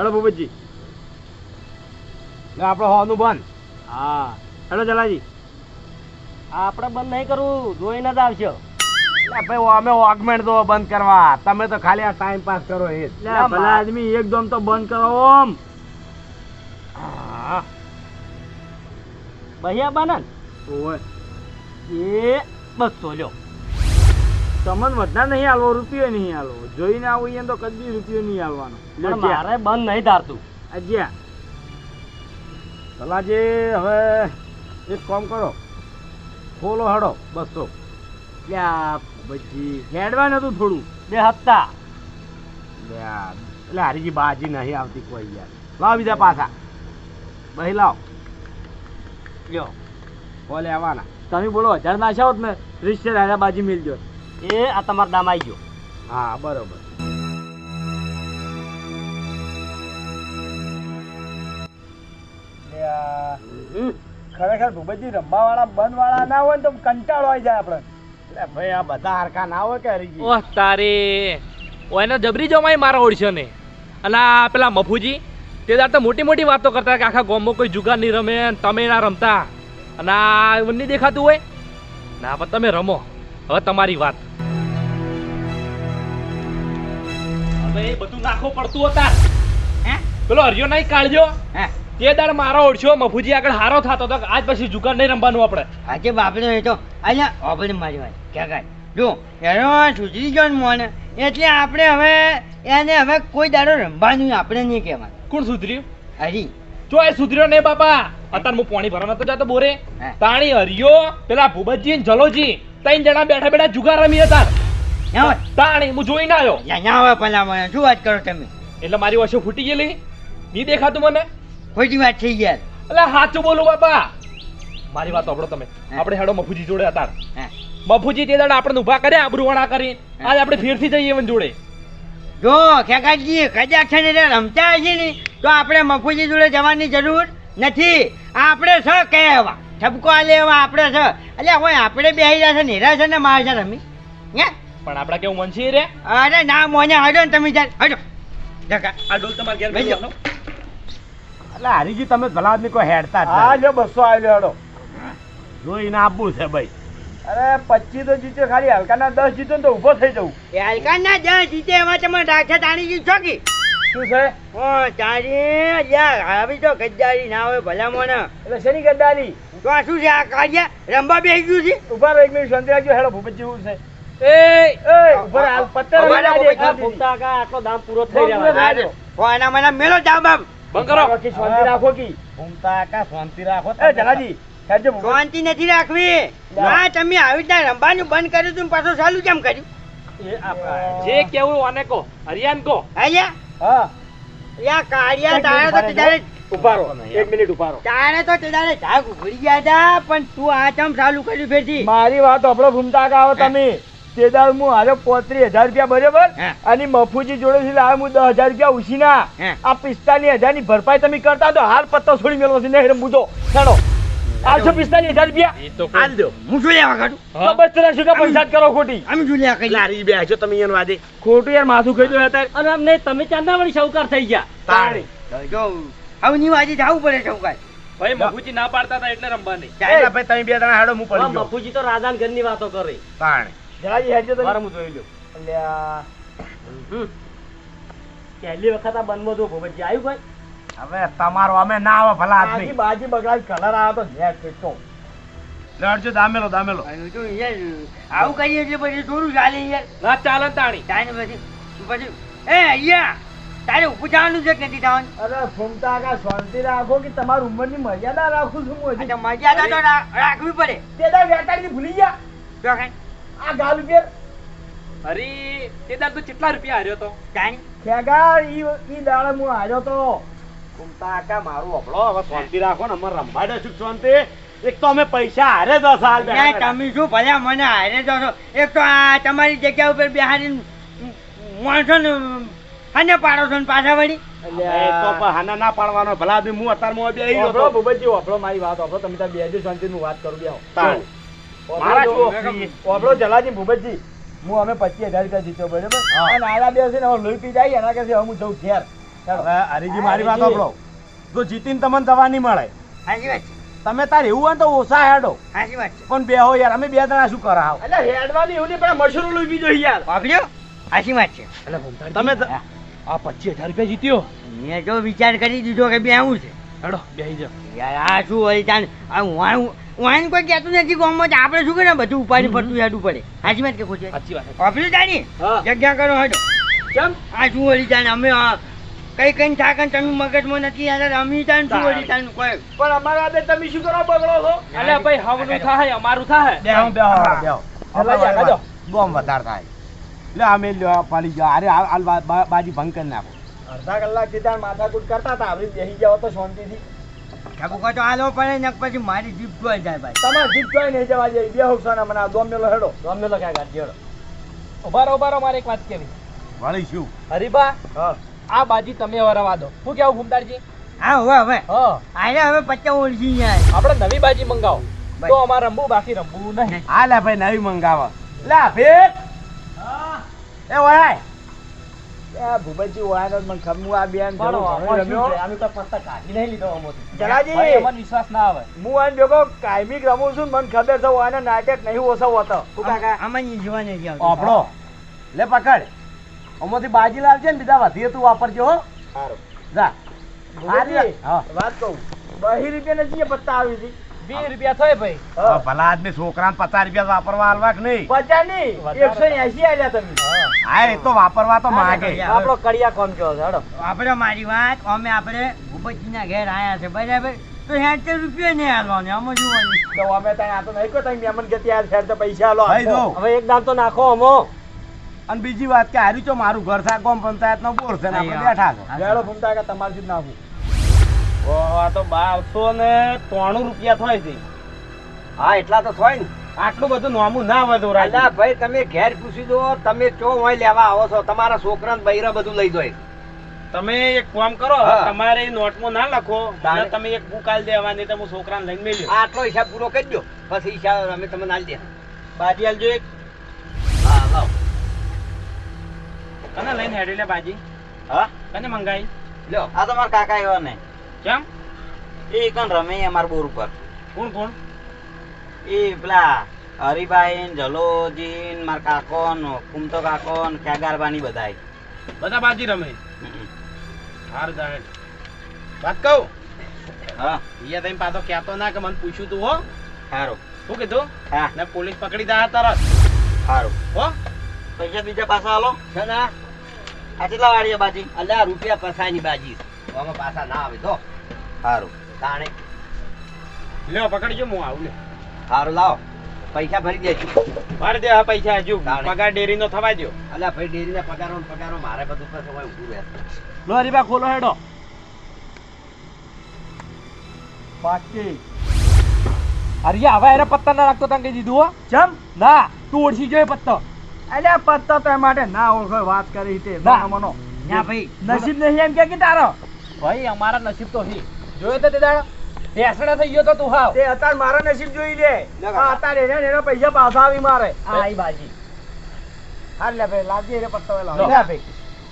હેડો ભૂપતજી. આપણે હોનું બંધ હા. હેડો જલાજી. આપણે બંધ નહીં કરવું જોઈને જ આવશો ભાઈ અમે ઓગમેન્ટ દો બંધ કરવા. તમે તો ખાલી આ ટાઈમ પાસ કરો એ. ભલા આદમી એકદમ તો બંધ કરો ઓમ. બહિયા બાનન? એ બસો લ્યો. તમને વધારે નહીં હાલવો રૂપિયો નહીં હાલવો. જોઈને આવું અહીંયા તો કદી રૂપિયો નહીં હાલવાનો. લ્યો મારે બંધ નહીં ધારતું. અજ્યા જે હવે એક કામ કરો. ખોલો હડો બસો. ભૂપતજી હેડવા નતું થોડું. બે હપ્તા. એટલે હારીજી બાજી નહીં આવતી કોઈ યાર. લાવ બીજા પાછા. બહી લાવ. લ્યો બોલે આવવાના તમે બોલો હજાર ના છો ને રિશ્તે દાદા બાજી મિલજો. એ આ તમારા દામ આવી ગયો. હા બરોબર. ખરેખર ભૂપતજી રમવા વાળા બંધ વાળા ના હોય ને તો કંટાળો આવી જાય આપણે એટલે ભાઈ આ બધા હરખા ના હોય કે હરી ઓહ તારે. ઓ એને જબરી જમાઈ મારા ઓળશે ને. અને આ પેલા મફુજી તે દાડ તો મોટી મોટી વાતો કરતા કે આખા ગોમમાં કોઈ જુગાર નહીં રમે તમે ના રમતા. અને આ નહીં દેખાતું હોય? ના પણ તમે રમો. હવે તમારી વાત. એ બધું નાખો પડતું હતા. હે? પેલો હરિયો નહીં કાઢજો હે? તે દાડ મારો ઓળશો મફુજી આગળ હારો થતો હતો આજ પછી જુગાર નહીં રમવાનું આપણે. આજે બાપડો એ તો અહીંયા આપણે મારી વાત. ક્યાં કાંઈ જો એનો સુધરી ગયો મોને એટલે આપણે હવે એને હવે કોઈ દાડો રમવાનું આપણે નહીં કહેવાનું. કોણ સુધર્યું? હરી. જો એ સુધર્યો ને બાપા અત્યારે હું પાણી ભરવા નતો જતો બોરે. તાણી હરિયો પેલા ભૂબતજી જલોજી ત્રણ જણા બેઠા બેઠા જુગાર રમી હતા. તાણી હું જોઈને આવ્યો. ત્યાં પેલા મને શું વાત કરો તમે? એટલે મારી વચ્ચે ફૂટી ગયેલી? નહીં દેખાતું મને? ખોટી વાત થઈ ગયા. એટલે સાચું બોલું બાપા. મારી વાત સાંભળો તમે. આપણે હેડો મફુજી જોડે હતા. હે. મફુજી તે દાડા આપણે ઊભા કર્યા આબરૂવાણા કરી. આજ આપણે ફેરથી જઈએ એમની જોડે. જો ખેકાજી કદાચ છે ને રમતા હશે ને તો આપણે મફુજી જોડે જવાની જરૂર નથી. આપણે છ કહેવા. ઠપકો આલે એવા આપણે છ એટલે હવે આપણે બેસી રહ્યા છે નેરા ને માર છે રમી. હે પણ આપડા કેવું મનસી રે? અરે ના મોને હડો ને તમે જાય હડો આ ડોલ તમાર ઘેર જાઓ. એટલે હરીજી તમે ભલા આદમી કોઈ હેડતા જ હા જો બસો આવ્યો હેડો જોઈને આપવું છે ભાઈ. અરે પચીસ તો જીતે ખાલી હલકાના દસ જીતો ને તો ઊભો થઈ જવું એ હલકાના દસ જીતે એમાં તમે રાખે તાણી ગયું છો કે? શું છે? ઓ તારી યાર આવી તો ગદ્દારી ના હોય ભલા મોને. એટલે શેની ગદ્દારી? તો આ શું છે આ કાર્ય? રંબા બેસી ગયું છે? ઊભા રહી એક મિનિટ શાંતિ રાખજો. હેડો ભૂપતજી શું છે? ફૂગતા કા આટલો દામ પૂરો થઈ રહ્યો થઈ ઓ એના મને મેલો જાવ બાપ બંધ શાંતિ રાખો કી? ઘૂમતા કા શાંતિ રાખો એ જલાજી શાંતિ નથી રાખવી. હા તમે આવી રીતના રંબાનું બંધ કર્યું તું પાછું ચાલુ કેમ કર્યું? જે કેવું આને કહો. હરિયાન કહો. અહીંયા હા. યા કાળિયા તારે તો તેદારે ઊભા એક મિનિટ ઊભા તારે તો તેદારે ધાક ઉઘડી ગયા હતા પણ તું આ ચમ ચાલુ કર્યું ફેરથી? મારી વાત આપણો ભૂમતા આવો તમે. તે હું હારે પોત્રીસ હજાર રૂપિયા બરાબર? અને મફુજી જોડે થી લાવ્યો હું દસ હજાર રૂપિયા ઉછીના. આ પિસ્તાલીસ હજારની ભરપાઈ તમે કરતા તો હાલ પત્તો છોડી મેળવો છે નહીં ચાલો આઠસો પિસ્તાલીસ હજાર રૂપિયા? હાલ દો. હું શું કાઢું? બસ તને શું કે કરો ખોટી? અમે શું લેવા લારી બે છો તમે એનું વાદે. ખોટું યાર માથું ખાઈ દો અને આમ તમે ચાંદા વળી થઈ ગયા. તાણી. જો હવે ની વાજી જવું પડે છે ભાઈ મફુજી ના પાડતા હતા એટલે રમવાની ભાઈ તમે બે જણા હેડો હું પડી મફુજી તો રાજાન ઘરની વાતો કરે. તાણે. જલાજી હેડજો તમે. મારે હું જોઈ લઉં અલ્યા, પહેલી વખત આ બંધમાં જો ભૂપતજી આવ્યું ભાઈ? હવે તમારો અમે ના આવે ભલા આદમી. બાજી બગડાજ કલર આવ્યો તો નેટ ફીટતો. લડજો દામેલો દામેલો. હવે તો યાર આવું કરીએ એટલે પછી થોડું ચાલે યાર. ના ચાલે તાણી. તાને પછી? પછી? એ અહીંયા! તારે ઊભું જવાનું છે કે નથી થવાનું અરે ફૂમતા કા શાંતિ રાખો કે તમારી ઉંમરની મર્યાદા રાખું છું હું મર્યાદા તો રાખવી પડે. તે દાડ વેટાડીને ભૂલી ગયા. આ ગાલ ઉપર અરે તે દાડ તો કેટલા રૂપિયા હાર્યો તો? કાઈ ખેગા ઈ ઈ દાડે હું હાર્યો તો. ઘૂમતા કા મારું અભળો હવે શાંતિ રાખો ને અમાર રંભાડે સુખ શાંતિ? એક તો અમે પૈસા હારે દો સાલ. તમે શું ભલા મને હારે દો છો એક તો આ તમારી જગ્યા ઉપર બિહારી માણસો ને હાને પાડો છો ને પાછા વળી? હાના ના પાડવાનો. ભલા બી હું અત્યારે બે મારી વાત ઓફળો તમે તાર બેજો શાંતિ નું વાત કરું બેહો. ઓફળો જલાજી ભૂપતજી હું અમે પચીસ હજાર રૂપિયા જીત્યો બરાબર? અને આલા બે છે ને હવે લોહી પી જાય એના કરશે હું જઉં ઘેર. હરીજી મારી વાત સાંભળો જો જીતીને તમને દવા નહીં મળે. સાચી વાત તમે તાર એવું હોય ને તો ઓછા હેડો. પણ બે હો યાર અમે બે જણા શું કરાવ? એટલે હેડવાની એવું નહીં પણ મશરૂમ લઈ બીજો યાર. પાકડ્યો આશી વાત છે. એટલે તમે આ પચીસ હજાર રૂપિયા જીત્યો. મેં તો વિચાર કરી દીધો કે બે આવું છે. હેડો બેહી જાઓ. યાર આ શું હોય તાન આ વાણ વાણ કોઈ કહેતું નથી ગામમાં આપણે શું કરે બધું ઉપાડી ફરતું હેડું પડે. સાચી વાત કે ખોટી સાચી વાત ઓફિસ જાની જગ્યા કરો હેડો. કેમ? આ શું હોય તાન અમે આ કઈ કઈ થાકન તમે મગજમાં નથી યાર અમે તાન શું હોય તાન કોઈ. પણ અમારા આદે તમે શું કરો બગડો છો? અલે ભાઈ હવનું થાય અમારું થાય બે હો બે હો. બે હો જા, કાઢો. બોમ વધારે થાય. લે અમે લ્યો પાલી જા અરે હાલ હાલ બાજી ભંગ કરી નાખો. અડધા કલાકથી ત્યાં માથાકૂટ કરતા હતા. આપણે બેસી જાવ તો શાંતિથી. ઠાકુર તો આલો પડે ને પછી મારી જીભ જોઈ જાય ભાઈ. તમારે જીપ જોઈ નહીં જવા જાય બે હુકસાના મને આ દોમ મેલો હેડો. દોમ ક્યાં કાઢી હેડો? ઉભારો ઉભારો મારે એક વાત કેવી વળી શું? હરીબા હા. આ બાજી તમે વરવા દો. શું કેવું ભૂમતાજી હા હવે હવે. આને હવે પચાસ ઓળખી જાય. આપણે નવી બાજી મંગાવો. તો અમારે રમવું બાકી રમવું નહીં. હા લે ભાઈ નવી મંગાવો. લા ભેટ. એ ભૂપતજી ઓળાનો મને ખમું આ બેન. આનું તો પત્તા કાઢી નહીં લીધો અમોથી. જલાજી! મને વિશ્વાસ ના આવે. હું આને ભેગો કાયમી રમું છું મને ખબર છે ઓને નાટક નહીં ઓછો હોતો. આમાં જોવા નથી આવતું આપણો લે પકડ. અમોથી બાજી લાવજે ને બીજા વધીએ તું વાપરજો હો. જા. વાત કહું. બહી રૂપિયા નથી પત્તા આવી હતી. વીસ રૂપિયા થાય ભાઈ. ભલા આદમી છોકરાને પચાસ રૂપિયા વાપરવા હાલવા કે નહીં? પચાસ નહીં એકસો એસી આવ્યા તમે. હા એ તો વાપરવા તો માગે. આપણો કડિયા કોમ કયો છે? હડો. આપણે મારી વાત અમે આપણે ભૂપતજીના ઘેર આયા છે બરાબર? તો હેઠ રૂપિયા નહીં હાલવાનું આમાં જોવાની. તો અમે ત્યાં આ તો નહીં કહો તમે મેમન કે ત્યાં તો પૈસા આલો ભાઈ હવે એક દામ તો નાખો અમો. અને બીજી વાત કે હારી તો મારું ઘર છે કોમ પંચાયત નો બોર છે ને આપણે બેઠા છે. લેડો ફૂમતા કે તમારથી જ નાખું. આ તો બારસો ને ત્રાણું રૂપિયા થાય છે. હા એટલા તો થાય ને. આટલું બધું નોમું ના વધુ રાજા. ભાઈ તમે ઘેર પૂછી દો તમે ચો હોય લેવા આવો છો? તમારા છોકરાને બૈરા બધું લઈ જાય. તમે એક કામ કરો હા. તમારે નોટમાં ના લખો. તમે એક બુક આલ દેવાની તો હું છોકરાને લઈને મેલ્યો. આટલો હિસાબ પૂરો કરી દો પછી હિસાબ અમે તમને ના દે. બાજી આલજો એક. હા લાવ. કને લઈને હેડી લે બાજી? હા? કને મંગાઈ? લ્યો. આ તમારા કાકા એવા ને. કેમ? એ કણ રમે અમાર બોર ઉપર? કોણ કોણ? એ પેલા હરિભાઈ જલોજી મારા કાકો કુમતો કાકો ને ખેગારબાની બધાય. બધા બાજી રમે. હાર જાણે. વાત કહું? હા. ઈયા તમે પાછો કહેતો ના કે મને પૂછ્યું તું હો. સારું શું કીધું? હા. ને પોલીસ પકડી દા તરત. સારું હો. પૈસા બીજા પાછા આલો. છે ને? આ કેટલા વાળી બાજી? અલ્યા રૂપિયા પસાની બાજી. આમાં પાછા ના આવે તો. સારું તાણે. લ્યો પકડજો હું આવું લે સારું લાવો. પૈસા ભરી દેજો. ભરી દે પૈસા હજુ પગાર ડેરી નો થવા દો અલ્યા ભાઈ ડેરી ના ને પગારો મારે બધું પાસે હોય ઊભું રહે. લો હરીબા ખોલો હેડો. બાકી અરે હવે એને પત્તા ના રાખતો તને કહી દીધું હો? ચમ? ના તું ઓળખી જોઈએ પત્તો. અલ્યા પત્તો તો માટે ના ઓળખો વાત કરી તે ના. મનો ના ભાઈ. નસીબ નહીં એમ કે કે તારો? ભાઈ અમારા નસીબ તો હી જોયો તો તે દાડો? ભેંસણા થઈ ગયો તો તું હાવ. તે અત્યારે મારા નસીબ જોઈ લે. આ અત્યારે એને એના પૈસા પાછા આવી મારે. હા આઈ બાજી. હાલ લે ભાઈ લાવજે રે પત્તો લાવ લે. ભાઈ.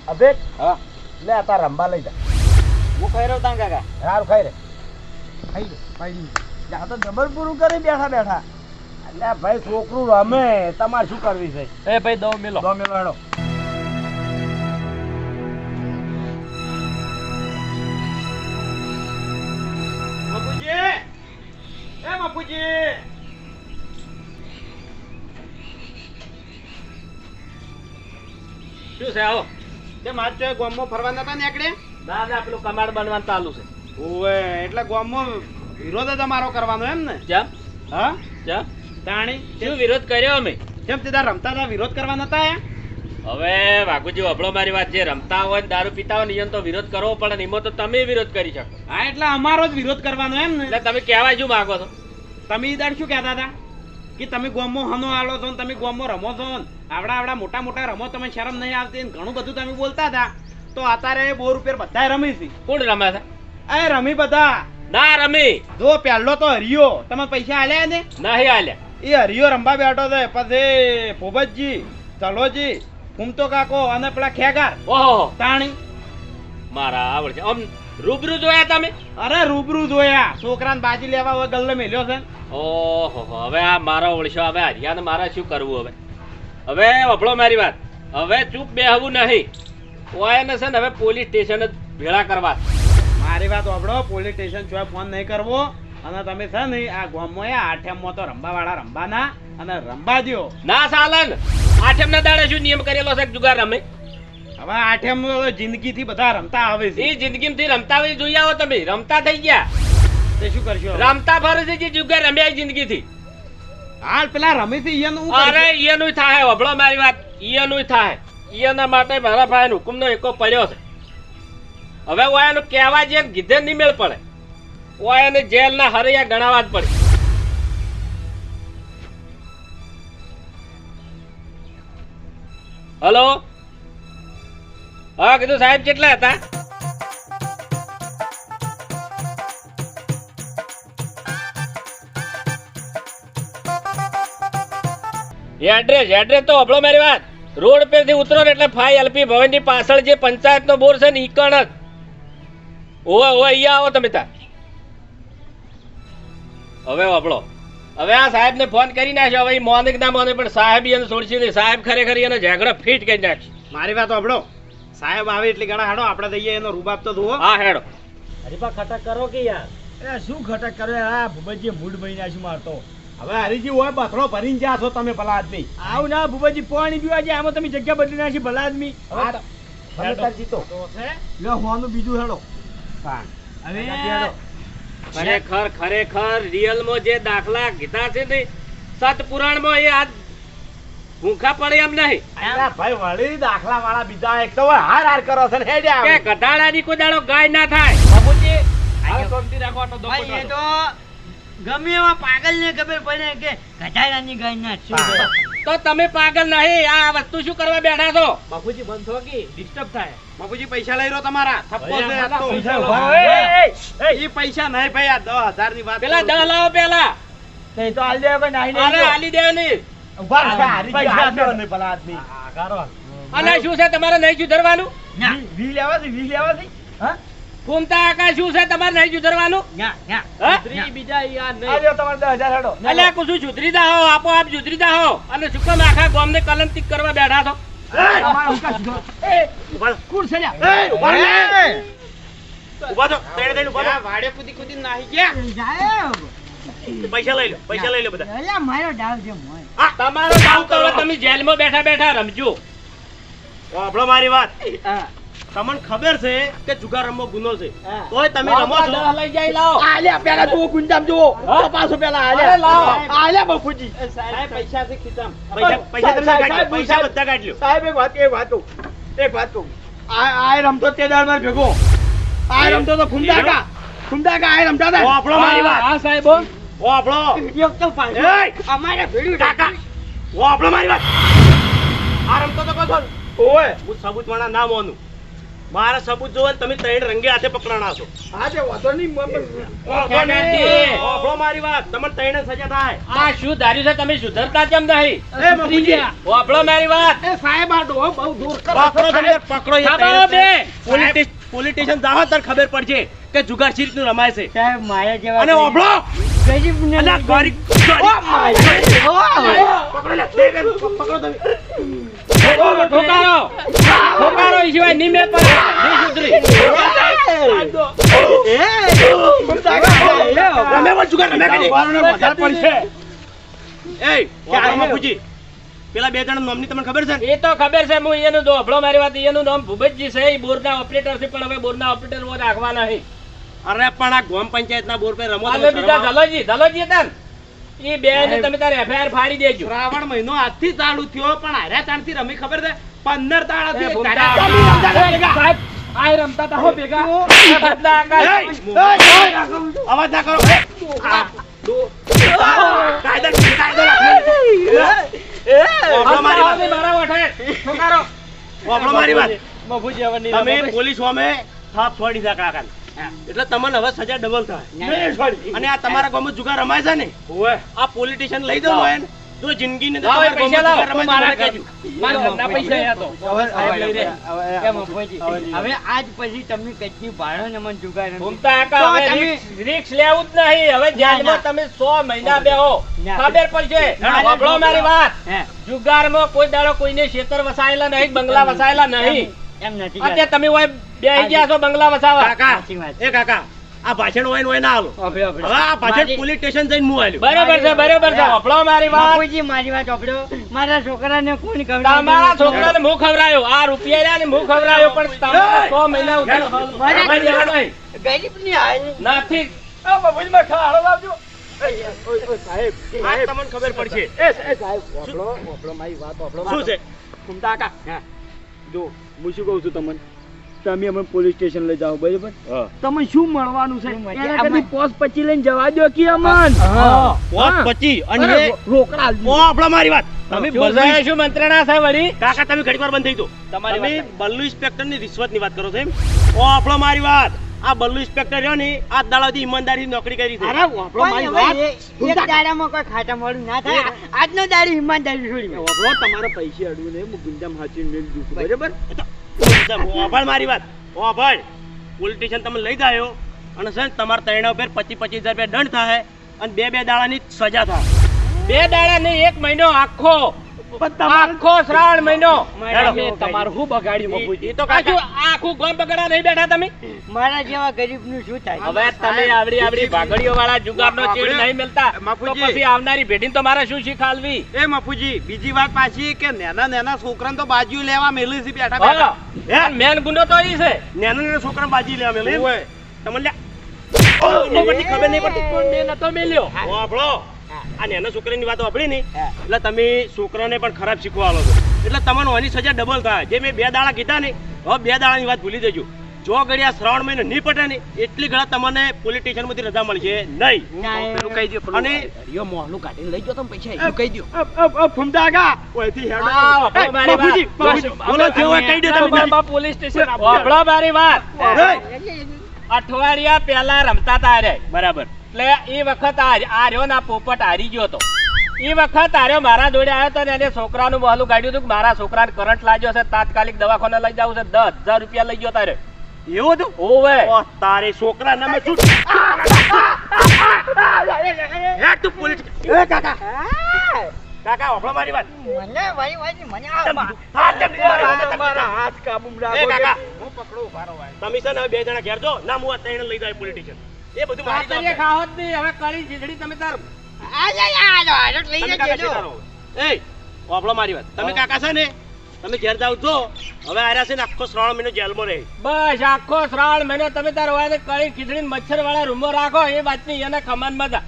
અબે હા. લે અતાર તાર રંબા લઈ જા. હું ખાઈ રહ્યો તાન કાકા? સારું ખાઈ રે ખાઈ લે ભાઈ લે જા તો જબર પૂરું કરી બેઠા બેઠા. એટલે ભાઈ છોકરું રમે. તમારે શું કરવી છે? એ ભાઈ દો મેલો. દો મેલો હેડો. શું છે આવો? તે માર ગામમાં ફરવા નતા નીકળે? ના ના પેલું કમાડ બનવાનું ચાલુ છે. ઓવે એટલે ગામમાં વિરોધ જ અમારો કરવાનો એમ ને? કેમ હા? કેમ તાણી શું વિરોધ કર્યો અમે? કેમ તે રમતા હતા વિરોધ કરવા નતા આયા હવે વાઘુજી વભળો મારી વાત. જે રમતા હોય ને દારૂ પીતા હોય નિયમ તો વિરોધ કરવો પડે ને એમાં તો તમે વિરોધ કરી શકો. હા એટલે અમારો જ વિરોધ કરવાનો એમ ને? એટલે તમે કહેવા શું માંગો છો? તમે ઈ દાડ શું કહેતા હતા? કે તમે ગોમો હનો આલો છો ને તમે ગોમો રમો છો આવડા આવડા મોટા મોટા રમો તમે શરમ નહીં આવતી ઘણું બધું તમે બોલતા હતા. તો અત્યારે બોર ઉપર બધા રમી છે. કોણ રમ્યા હતા એ રમી બધા. ના રમી. જો પહેલો તો હરિયો. તમે પૈસા આલ્યા ને નહીં આલ્યા. એ હરિયો રમવા બેઠો છે. પછી ભોબતજી ચલોજી ફૂમતો કાકો અને પેલા ખેગાર. ઓહો. તાણી. મારા આવડશે આમ રૂબરૂ જોયા તમે? અરે રૂબરૂ જોયા. છોકરાને બાજી લેવા હવે ગલ્લે મેલ્યો છે. ઓહો હવે આ મારો ઓળશો હવે હરિયાને મારે શું કરવું હવે? હવે વફળો મારી વાત. હવે ચૂપ બેહવું નહીં. ઓય ને છે ને હવે પોલીસ સ્ટેશન જ ભેળા કરવા. મારી વાત સાંભળો પોલીસ સ્ટેશન ચોય ફોન નહીં કરવો. અને તમે છે ને આ ગામમાં આઠમમાં તો રંબાવાળા રંબાના. અને રંબા દ્યો. ના સાલન આઠમ ના દાડે શું નિયમ કરેલો છે જુગાર રમે હવે આઠમ જિંદગી થી બધા રમતા આવે છે. એ થી રમતા હોય જોઈ આવો તમે. રમતા થઈ ગયા. તે શું કરશો? રમતા ફરે છે જે જુગાર રમ્યા જિંદગીથી. હાલ પેલા રમે છે ઈયાનું અરે? ઈયનું થાય હબળો મારી વાત. ઈયનું થાય. ઈયના માટે મારા ભાઈ હુકુમનો એકો પડ્યો છે. હવે ઓયાનું કહેવા જે કીધે નહીં મેળ પડે. ઓયાને જેલના હરિયા ગણાવા જ પડે. હલો? હા, કીધું સાહેબ કેટલા હતા? એડ્રેસ એડ્રેસ તો અભળો મારી વાત. રોડ પરથી ઉતરો ને એટલે ફાઈ એલપી ભવનની પાછળ જે પંચાયતનો બોર છે ને, ઈ કણ જ ઓવા ઓવા અહીંયા આવો તમે તા હવે અભળો. હવે આ સાહેબને ફોન કરી નાખ્યો. હવે મોનિક ના મોને પણ સાહેબ એને છોડશે નહીં સાહેબ ખરેખર એને ઝઘડો ફિટ કરી નાખશે મારી વાત સાંભળો સાહેબ આવે એટલે ઘણા હાડો આપણે દઈએ એનો રૂબાબ તો ધોવો હા હેડો. હરીફા ખટક કરો કે યાર? એ શું ખટક કરો? આ ભૂપતજી મૂડ બની શું મારતો હવે હરીજી હોય બથડો ભરીને જ્યાં છો તમે ભલા આદમી આવું ના ભૂપતજી પાણી પીવા જાય આમાં તમે જગ્યા બદલી નાખી ભલા આદમી હવે તમે જીતો. છે? લે હોવાનું બીજું હેડો. હવે ખરેખર ખરેખર રિયલમાં જે દાખલા કીધા છે ને સતપુરાણમાં એ આજ ભૂખા પડે એમ નહીં. ભાઈ વળી દાખલા વાળા બીજા એક તો હાર હાર કરો છે ને કે ગધાડાની કોઈ દાડો ગાય ના થાય. બાપુજી હાલો શાંતિ રાખો તો દોપટ ભાઈ એ તો ગમે એવા પાગલ ને ખબર પડે કે ગધાડાની ગાય ના શું તો તમે પાગલ નહીં આ વસ્તુ શું કરવા બેઠા છો? બાપુજી બંધ થો કે ડિસ્ટર્બ થાય. બાપુજી પૈસા લઈ રહ્યો તમારા. થપ્પો તો. પૈસા એ, પૈસા નહીં ભાઈ આ દસ હજારની વાત પેલા 10 લાવો પેલા. નહીં તો આલી દે ભાઈ નાહી અરે નહીં આલી દે નહીં અને શું છે તમારે નહીં સુધરવાનું વી લેવા વી લેવા હા? ઘૂમતા આકા શું છે? તમારે નહીં સુધરવાનું ન્યા, ન્યા. હા? સ્ત્રી બીજા યાર નહીં. આ લ્યો તમારે દસ હજાર હેડો. અલ્યા કુછું સુધરી જાઓ આપો આપ સુધરી જાઓ અને શું કામ આખા ગામને કલંકિત કરવા બેઠા છો? અમારા ઉકા સીધો. એ, કુણ છે લ્યા? એ, ઊભા રહો. એ, ઊભા થો. તેડે તેડે ઊભા વાડે કુદી કુદી નાહી ગયા? જાય. પૈસા લઈ લો પૈસા લઈ લો બધા. અલ્યા, મારો ડાવ છે મોય. તમારો કામ કરો તમે જેલમાં બેઠા બેઠા રમજો. આપણો મારી વાત. તમને ખબર છે કે જુગાર રમવો ગુનો છે. તોય તમે રમો છો. લઈ જાય લાવો. આલ્યા પેલા જુઓ ગુંજામ જુઓ. તપાસો પેલા આલ્યા લાવો. આલ્યા બાપુજી. સાહેબ પૈસા છે ખિસ્સામાં. પૈસા પૈસા તમે કાઢ પૈસા બધા કાઢ લો. સાહેબ એક વાત એક વાત. કહું એક વાત. કહું આ આ રમતો તે દાળ માર ભેગો. આ રમતો તો ખુંડાકા ખુંડાકા આ રમતા હતા? આપણો મારી વાત. હા સાહેબ ઓ આપણો. વીડિયો તો પાછો! અમારે ભેડ્યું કાકા. ઓ આપણો મારી વાત. આ રમતો તો કહો ઓય હું સબૂત વાળા નામ ઓનું. મારા સબૂત જોવે તમે ત્રણ રંગે હાથે પકડાણા છો. હા તે વાતો નહીં ખેગાજી. ઓ આપણો મારી વાત. તમને ત્રણે સજા થાય. આ શું ધાર્યું છે? તમે સુધરતા કેમ નહીં? એ બાપુજી. વાપરો મારી વાત. એ સાહેબ આ ડોહો બહુ દૂર કરો બાપરો તમે પકડો એ બે. પોલીસ પોલીસ સ્ટેશન ત્યારે ખબર પડશે. કે જુગાર શી રીતનું રમાય છે. સાહેબ માયા જેવા અને ઓભળો! ગરીબ. ને અલા ગરી ઓ માયા! પકડો લે બે બે પકડો તમે. ઠોકારો ઠોકારો ઈ સિવાય નિમે પર નહીં સુધરી. રમે પણ જુગાર રમે કે વધારે પડશે. એય કે આ પેલા બે જણા નામની તમને ખબર છે? એ તો ખબર છે હું એનું દોભળો મારી વાત એનું નામ ભૂપેશજી છે એ બોરના ઓપરેટર છે પણ હવે બોરના ઓપરેટર રાખવાના રાખવા નહીં અરે પણ આ ગ્રામ પંચાયતના બોર પે રમો તમે બીજા ધલોજી ધલોજી હતા એ બે ને તમે તારે એફઆઈઆર ફાડી દેજો. શ્રાવણ મહિનો આજથી ચાલુ થયો પણ હાર્યા ચાણથી રમી ખબર છે? પંદર દાડાથી થી એક ભૂમતા. ધાર્યા સાહેબ આ રમતા તા હો ભેગા. બધા અવાજ ના કરો. કાયદા કાયદો રાખો. મારી વાત. મારા. મારી વાત. મફુજી હવે તમે પોલીસ હોમે થાપ છોડી દા કાકાને. એટલે તમને હવે સજા ડબલ થાય. અને આ તમારા ગામમાં જુગાર રમાય છે ને? આ પોલિટિશિયન લઈ દો હોય ને જો જિંદગીની લાવો એ પૈસા લાવો. મારા કેજો મારા ઘરના પૈસા યા તો. સાહેબ લઈ રે. હવે- આજ પછી તમને કચ્છી ભાડો ને મને જુગાર નથી. ઘૂમતા આકા હવે રિક્સ- લેવું જ નહીં. હવે જેલમાં તમે સો મહિના બેહો. ના. ખબર પડશે? ના. સાંભળો મારી વાત. જુગારમાં કોઈ દાડો કોઈને ખેતર વસાયેલા નહીં બંગલા વસાયેલા નહીં. એમ નથી અત્યારે તમે બેહી ગયા છો બંગલા વસાવા. કાકા. એ આ ભાષણ હોય ને હોય ના હાલો. ઓભળો, ઓભળો. હવે આ ભાષણ પોલીસ સ્ટેશન જઈને હું આલ્યું. બરોબર છે બરોબર છે. સાંભળો મારી વાત. બાપુજી મારી વાત ઓભળો. મારા છોકરાને કોણ ખવડાવે? તમારા છોકરાને હું ખવડાયો. આ રૂપિયા રહ્યા ને હું ખવડાયો પણ તમારા મહિના ઉધાર તમને ખબર પડશે. શું છે? ઘૂમતા કાકા. જો હું શું કહું છું તમને? તમે અમે પોલીસ સ્ટેશન લઈ જાઓ બરાબર? તમે શું મળવાનું છે? એના પોસ પછી લઈને જવા દો કે અમન? પોત પછી અને રોકડા ઓ આપણો મારી વાત. તમે છે, શું મંત્રણા છે વળી? કાકા તમે ઘડીક વાર બંધ થઈ દો તમારી તમે બલ્લુ ઇન્સ્પેક્ટરની રિશ્વતની વાત કરો છો એમ? ઓ આપણો મારી વાત. આ બલ્લુ ઇન્સ્પેક્ટર રહ્યો ને આ દાડાથી ઈમાનદારી નોકરી કરી છે. અરે, વાપરો મારી વાત. એક દાડામાં કોઈ ખાટા મળું ના થાય. આજનો દાડી ઈમાનદારી છોડી વાપરો, તમારા પૈસે અડવું ને હું ગુંજામ હાચી મેલ દઉં બરાબર? વાપર મારી વાત વાપર પોલીસ સ્ટેશન તમે લઈ જાયો અને સર તમારા ત્રણે ઉપર પચીસ પચીસ હજાર રૂપિયા દંડ થાય અને બે બે દાડાની સજા થાય બે દાડા ને એક મહિનો આખો આખો શ્રાવણ મહિનો તમારું શું બગાડ્યું ઈ- તો કાકા- આખું આખું ગામ નહીં બેઠા તમે? મારા જેવા ગરીબનું શું થાય? હવે તમે આવડી આવડી ભાગડીઓ વાળા જુગારનો ચેડ નહીં મળતા તો પછી આવનારી પેઢીને તો મારે શું શીખાલવી એ મફુજી બીજી વાત પાછી કે નાના નાના છોકરા તો બાજુ લેવા મેલી છે બેઠા બેઠા. મેન ગુનો તો એ છે. નાના નાના છોકરા બાજુ લેવા મેલી તમને ખબર નહીં પડતી પણ મેં નતો મેલ્યો. આપણો આ નાના છોકરાની વાત વાપરી ને એટલે તમે છોકરાને પણ ખરાબ શીખવા છો. એટલે તમારું એની સજા ડબલ થાય. જે મેં બે દાડા કીધા ને હવે બે દાડાની વાત ભૂલી દેજો જો ઘડી આ શ્રાવણ મહિનો નહીં પટે ને એટલી ઘણા તમને પોલિટિશિયનમાંથી રજા મળશે નહીં. કહી દો અને રિયો મોહલું કાઢીને લઈ જાઓ તમે પૈસા એટલું કહી દો ફૂમતા ઓયથી હેડો. આ વાપરો એ, મારી બાપુજી, વાત. બાપુજી, બોલો જે કહી દો તમે. પોલીસ સ્ટેશન વાપરો. મારી વાત. અઠવાડિયા પહેલા રમતા તા રે. બરાબર. એટલે એ વખત આ આ રહ્યો ને આ પોપટ હારી ગયો હતો એ વખત આર્યો મારા જોડે આવ્યો હતો ને એને છોકરાનું બહલું કાઢ્યું હતું કે મારા છોકરાને કરંટ લાગ્યો છે તાત્કાલિક દવાખાને લઈ જવું છે દસ હજાર રૂપિયા લઈ ગયો તારે. એવું હતું ઓવે તારે છોકરા નામે શું હેડ તું પોલીસ એ કાકા. કાકા વાપરો મારી વાત. મને ભાઈ ભાઈ મને આ ચમ, બા- હા, ચમ, મારી વાત ચમ. મારા હાથ કાબુમાં રાખો કાકા. હું પકડું ઊભા ભાઈ. તમે છે ને બે જણા ઘેર જો ના હું આ ત્રણ લઈ જાય પોલીસ સ્ટેશન એ બધું મારી જવાબદારી. ખાઓ જ નહીં હવે કળી ખીચડી તમે તાર. આ જા, આ લઈ જજો. એ વાપરો મારી વાત. તમે કાકા છે ને તમે ઘેર જાવ છો હવે આર્યા છે ને આખો શ્રાવણ મહિનો જેલમાં રહે. બસ આખો શ્રાવણ મહિનો તમે તાર હોય ને કળી ખીચડી મચ્છર વાળા રૂમો રાખો એ વાતની એને ખમાન વાગો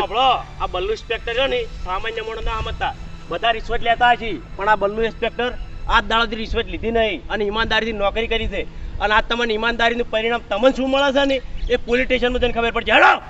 આપણો આ બલ્લુ ઇન્સ્પેક્ટર છે ને સામાન્ય માણસ ના હતા બધા રિશ્વત લેતા હજી પણ આ બલ્લુ ઇન્સ્પેક્ટર આ દાડાથી રિશ્વત લીધી નહીં. અને ઈમાનદારીથી નોકરી કરી છે. અને આ તમને ઈમાનદારીનું પરિણામ તમને શું મળે છે ને? એ પોલીસ સ્ટેશનમાં જઈને ખબર પડશે. હેડો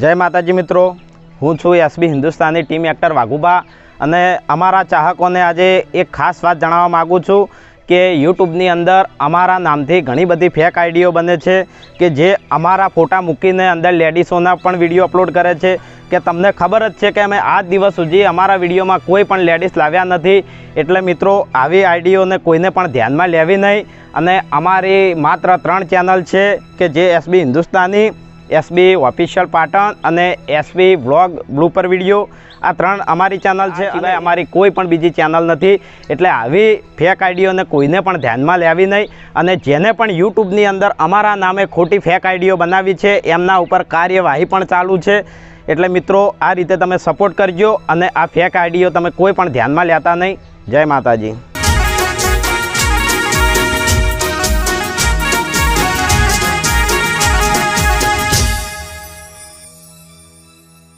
જય માતાજી મિત્રો. હું છું SB Hindustani team actor Vaghuba. અને અમારા ચાહકોને આજે એક ખાસ વાત જણાવવા માગું છું. કે યુટ્યુબની અંદર અમારા નામથી ઘણી બધી ફેક આઈડીઓ બને છે કે જે અમારા ફોટા મૂકીને અંદર લેડીસોના પણ વીડિયો અપલોડ કરે છે કે તમને ખબર જ છે કે અમે આજ દિવસ સુધી અમારા વિડીયોમાં કોઈ પણ લેડીઝ લાવ્યા નથી. એટલે મિત્રો, આવી આઈડીઓને કોઈને પણ ધ્યાનમાં લેવી નહીં. અને અમારી માત્ર ત્રણ ચેનલ છે કે જે SB Hindustani SB official Patan અને એસબી વ્લોગ બ્લુપર વીડિયો. આ ત્રણ અમારી ચેનલ છે અને અમારી કોઈ પણ બીજી ચેનલ નથી. એટલે આવી ફેક આઈડીઓને કોઈને પણ ધ્યાનમાં લેવી નહીં. અને જેને પણ યુટ્યુબની અંદર અમારા નામે ખોટી ફેક આઈડીઓ બનાવી છે એમના ઉપર કાર્યવાહી પણ ચાલુ છે. એટલે મિત્રો આ રીતે તમે સપોર્ટ કરજો અને આ ફેક આઈડીઓ તમે કોઈ પણ ધ્યાનમાં લેતા નહીં. જય માતાજી.